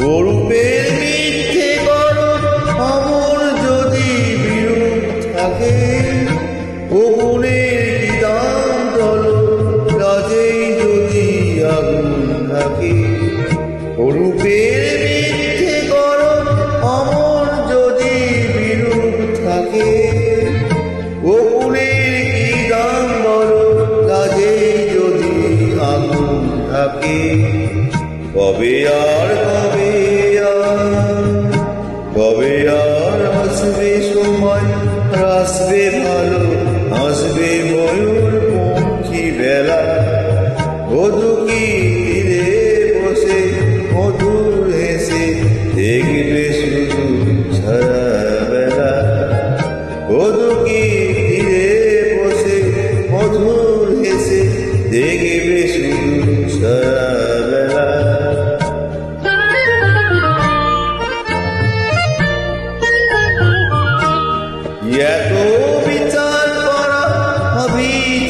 গরুপের মিথ্যে গরু অমর যদি বিরূপ থাকে থাকি। কবে আর কবে কবে আর আসবে সময় আসবে ভালো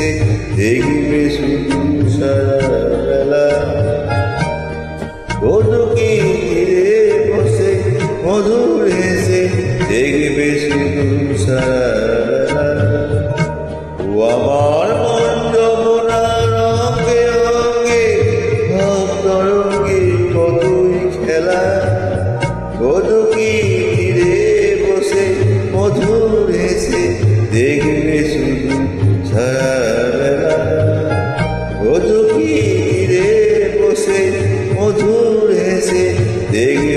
হেসে দেখবে শুধু সারা বেলা বধুকে ঘিরে বসে, মধুর হেসে দেখবে শুধু সারা বেলা ও আমার dele.